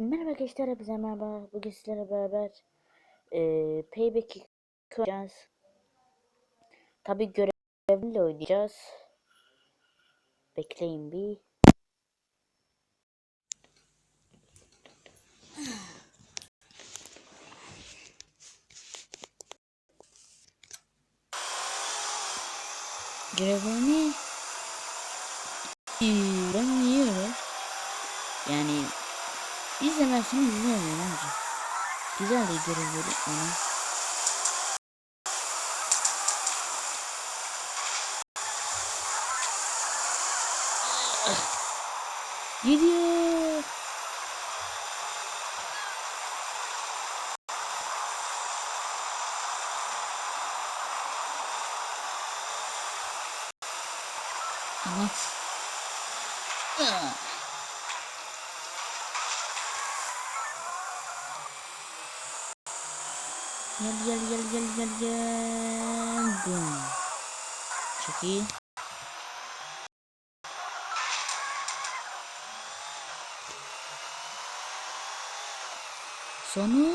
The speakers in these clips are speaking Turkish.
Merhaba arkadaşlar, hepinize merhaba. Bugün sizlerle beraber eee Payback'i oynayacağız. Tabi görevli oynayacağız. Bekleyin bir. Görevlerini Ee, ben İzlemezseniz izlemeyin abi. Güzel de görevleri ona. Gidiyor. Aha. Ah. Gel gel gel gel gel gel. Boom. Çok iyi. Sonu.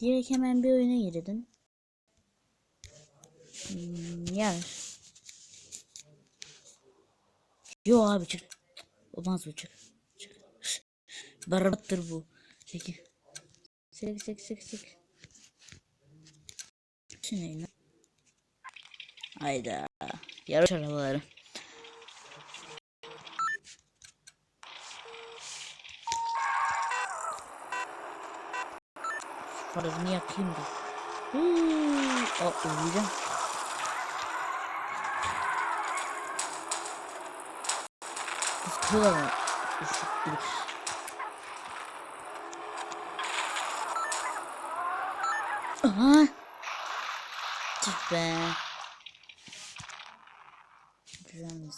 Direkt hemen bir oyuna girdin. Hmm, yer. Yo abi çık. Olmaz bu çık. Çık. Barbattır bu. Çek çek çek. Şu ne lan? Hayda. Yarış arabaları. Farını yakayım da. Hmm. Aa, uyuyacağım. Sıkıyorlar mı? Sıkıyor. Aha. Tüh be. Güzelmiş.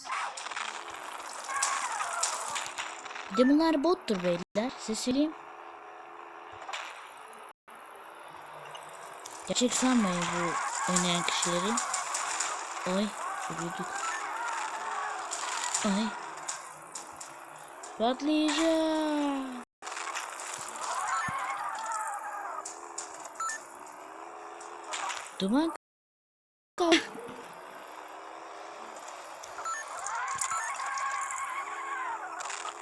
Bir de bunlar bottur beyler. Size söyleyeyim. Gerçek sanmayın bu oynayan kişileri. Ay. Ölüyorduk. Ay. Patlayacağım.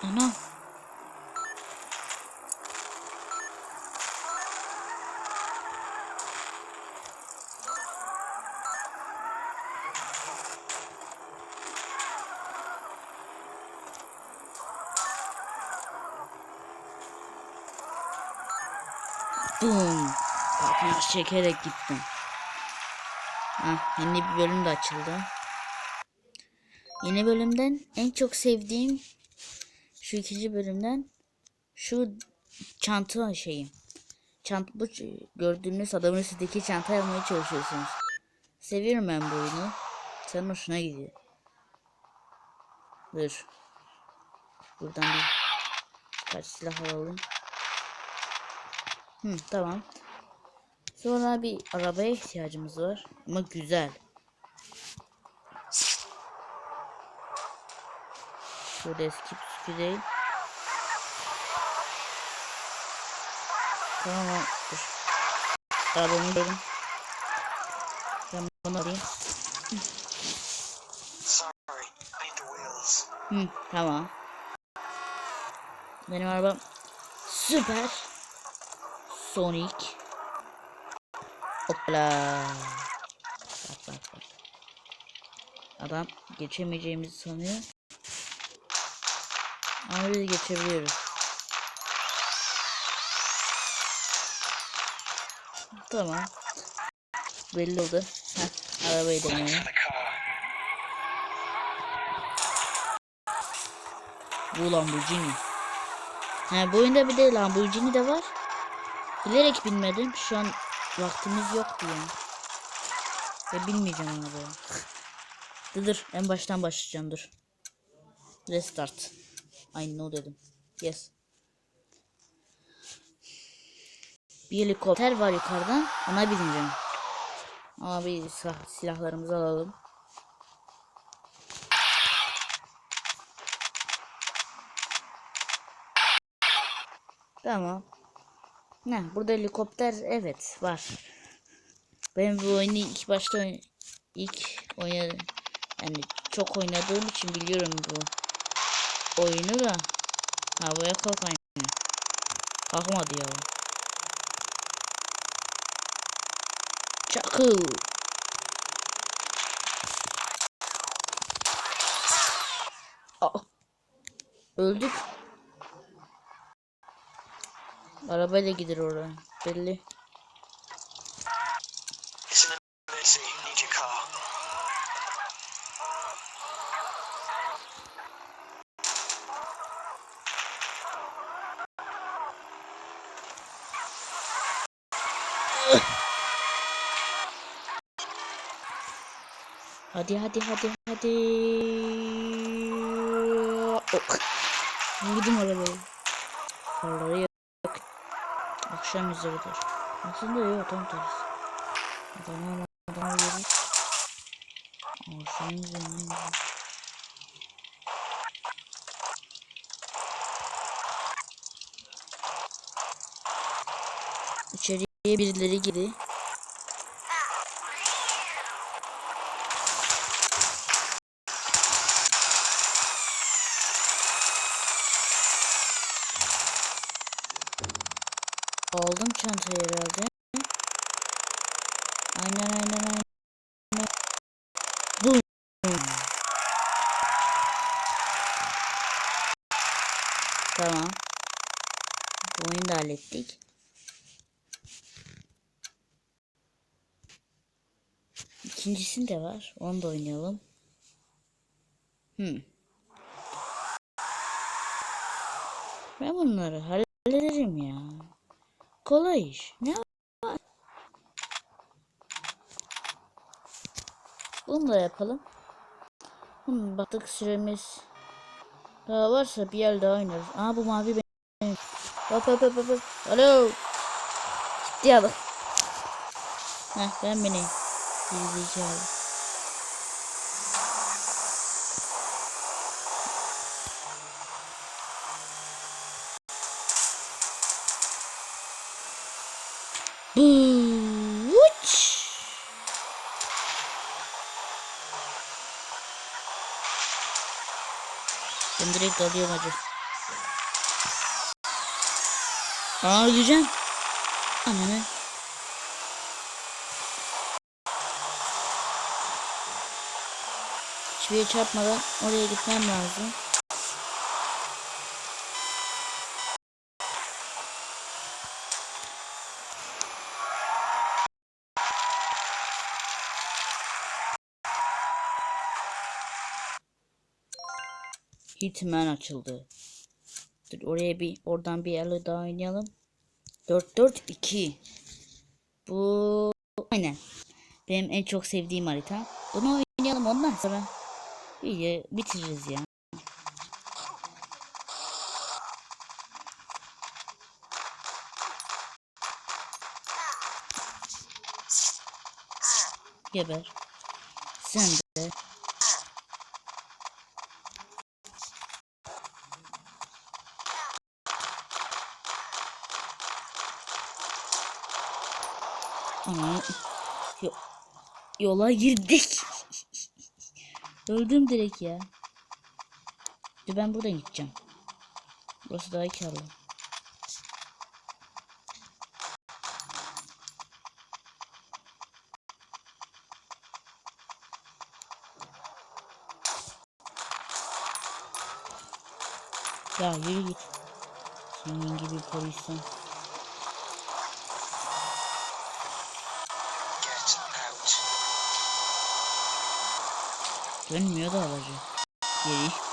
Oh no. Boom. Patmış çekerek gittim. Ah, yeni bir bölüm de açıldı. Yeni bölümden en çok sevdiğim şu ikinci bölümden şu çanta şeyi. Çanta bu gördüğünüz adamın üstündeki çanta yapmaya çalışıyorsunuz. Seviyorum ben bu oyunu. Sen hoşuna gidiyor. Dur. Buradan bir kaç silah alalım. Hı, tamam. Sonra bir arabaya ihtiyacımız var. Ama güzel. Şöyle eski püskü değil. Tamam. Dur. Arabamı görün. Ben bunu alayım. Hı, tamam. Benim arabam süper. Sonic. Hopla. Bak bak bak. Adam geçemeyeceğimizi sanıyor. Ama biz geçebiliyoruz. Tamam. Belli oldu. Heh, arabayı deneyelim. Bu Lamborghini. He bu oyunda bir de Lamborghini de var. Bilerek bilmedim. Şu an vaktimiz yok diye. Ve bilmeyeceğim arabayı. dur dur en baştan başlayacağım dur. Restart. Ay no dedim. Yes. Bir helikopter var yukarıdan. Ona bineceğim. Ama bir silah- silahlarımızı alalım. Tamam. Ne? Burada helikopter evet var. Ben bu oyunu ilk başta ilk oynadım. Yani çok oynadığım için biliyorum bu oyunu da havaya kalkan kalkmadı ya. Çakıl. Aa, öldük. Arabayla gider oraya. Belli. Hadi hadi hadi hadi. Ok. Vurdum arabayı. Yok. Akşam üzeridir. Aslında yok tam tersi. Adamı adamı görür. Akşam üzeridir. İçeriye birileri girdi. Aldım çantayı herhalde. Aynen aynen aynen. Boom. Tamam. Bu oyunu da hallettik. İkincisini de var. Onu da oynayalım. Hmm. Ben bunları hallederim ya. Kolay iş. Ne var? Bunu da yapalım. Hmm, baktık süremiz daha varsa bir yer daha oynarız. Aa bu mavi benim. Hop hop hop hop. Alo. Ciddi alın. Heh ben beni. Gerizekalı. Uç. Ben direkt alıyorum acı. Aa öleceğim. Ananı. Hiçbir yere çarpmadan oraya gitmem lazım. Hitman açıldı. Dur oraya bir oradan bir yerle daha oynayalım. 4-4-2. Bu aynen. Benim en çok sevdiğim harita. Bunu oynayalım ondan sonra iyi bitiririz ya. Geber. Sen de. Yola girdik. Öldüm direkt ya. Dur ben buradan gideceğim. Burası daha karlı. Ya yürü git. Senin gibi polisten. Dönmüyor da aracı. Geri.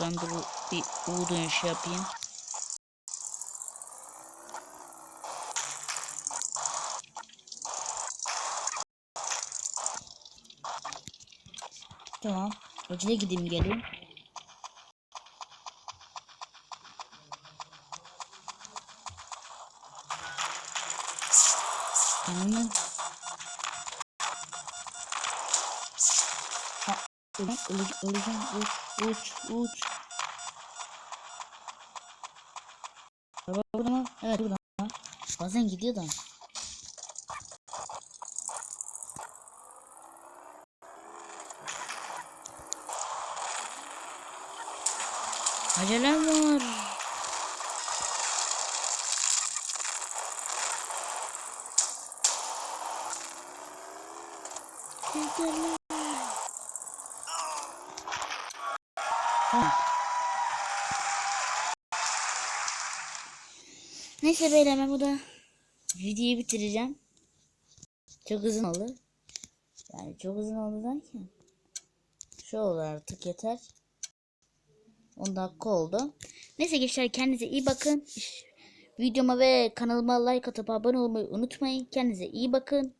De bu bir U dönüşü yapayım. Tamam. Acele gideyim geleyim. Yanımdan. Ha, öle, öle, öleceğim. Uç, uç, uç. Araba burada mı? Evet burada. Bazen gidiyor da. Acelem var. Neyse beyler ben burada videoyu bitireceğim. Çok uzun oldu. Yani çok uzun oldu derken. Şu oldu artık yeter. 10 dakika oldu. Neyse gençler kendinize iyi bakın. Videoma ve kanalıma like atıp abone olmayı unutmayın. Kendinize iyi bakın.